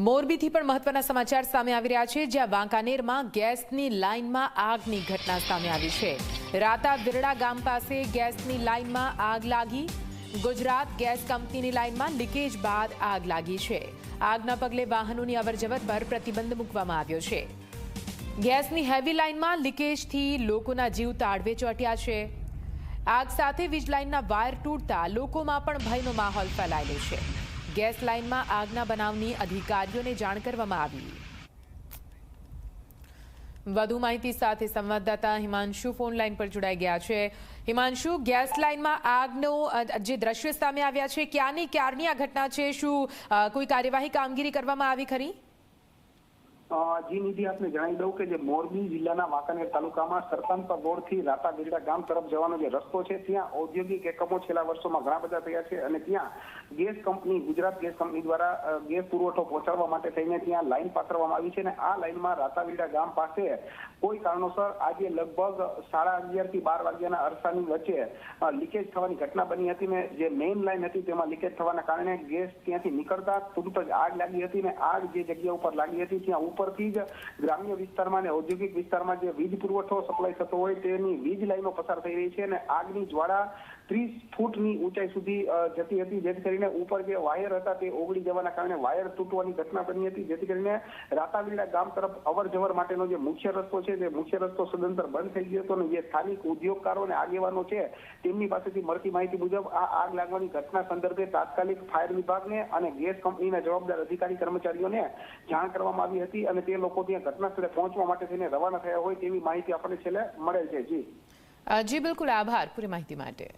મોરબીથી પણ મહત્વના સમાચાર સામે આવી રહ્યા છે, જ્યાં વાંકાનેરમાં ગેસની લાઇનમાં આગની ઘટના સામે આવી છે. રાતા વિરડા ગામ પાસે ગેસની લાઇનમાં આગ લાગી. ગુજરાત ગેસ કંપનીની લાઇનમાં લીકેજ બાદ આગ લાગી છે. આગના પગલે વાહનોની અવરજવર પર પ્રતિબંધ મૂકવામાં આવ્યો છે. ગેસની હેવી લાઇનમાં લીકેજથી લોકોના જીવ તાળવે ચોટ્યા છે. આગ સાથે વીજ લાઇનના વાયર તૂટતા લોકોમાં પણ ભયનો માહોલ ફેલાયેલો છે. ગેસ લાઇનમાં આગના બનાવની અધિકારીઓને જાણ કરવામાં આવી. વધુ માહિતી સાથે સંવાદદાતા હિમાંશુ ફોન લાઇન પર જોડાઈ ગયા છે. હિમાંશુ, ગેસ લાઇનમાં આગનો જે દ્રશ્ય સામે આવ્યા છે, ક્યાંની, ક્યારની આ ઘટના છે? શું કોઈ કાર્યવાહી કામગીરી કરવામાં આવી ખરી? જી નિધિ, આપને જણાવી દઉં કે જે મોરબી જિલ્લાના વાંકાનેર તાલુકામાં સરપંચ રોડથી રાતા બિરડા ગામ તરફ જવાનો જે રસ્તો છે, ત્યાં ઔદ્યોગિક એકમો છેલ્લા વર્ષોમાં ઘણા બધા થયા છે અને ત્યાં gas company, Gujarat Gas company દ્વારા ગેસ પુરવઠો પહોંચાડવા માટે થઈને ત્યાં લાઈન પાથરવામાં આવી છે અને આ લાઈનમાં રાતા બિરડા ગામ પાસે કોઈ કારણોસર આજે લગભગ સાડા અગિયારથી બાર વાગ્યાના અરસાની વચ્ચે લીકેજ થવાની ઘટના બની હતી ને જે મેઇન લાઈન હતી તેમાં લીકેજ થવાના કારણે ગેસ ત્યાંથી નીકળતા તુરંત જ આગ લાગી હતી ને આગ જે જગ્યા ઉપર લાગી હતી ત્યાં ઉપરથી જ ગ્રામ્ય વિસ્તારમાં અને ઔદ્યોગિક વિસ્તારમાં જે વીજ પુરવઠો સપ્લાય થતો હોય તેની વીજ લાઈનો પસાર થઈ રહી છે અને આગની જ્વાળા ત્રીસ ફૂટની ઊંચાઈ સુધી જતી હતી, જેથી કરીને ઉપર જે વાયર હતા તે ઓગળી જવાના કારણે વાયર તૂટવાની ઘટના બની હતી, જેથી કરીને રાતાવીડા ગામ તરફ અવર જવર માટેનો જે મુખ્ય રસ્તો છે તે મુખ્ય રસ્તો સદંતર બંધ થઈ ગયો હતો અને જે સ્થાનિક ઉદ્યોગકારો અને આગેવાનો છે, તેમની પાસેથી મળતી માહિતી મુજબ આ આગ લાગવાની ઘટના સંદર્ભે તાત્કાલિક ફાયર વિભાગને અને ગેસ કંપનીના જવાબદાર અધિકારી કર્મચારીઓને જાણ કરવામાં આવી હતી અને તે લોકો ત્યાં ઘટના સ્થળે પહોંચવા માટે થઈને રવાના થયા હોય તેવી માહિતી આપણને છેલ્લે મળેલ છે. જી. જી, બિલકુલ આભાર પૂરી માહિતી માટે.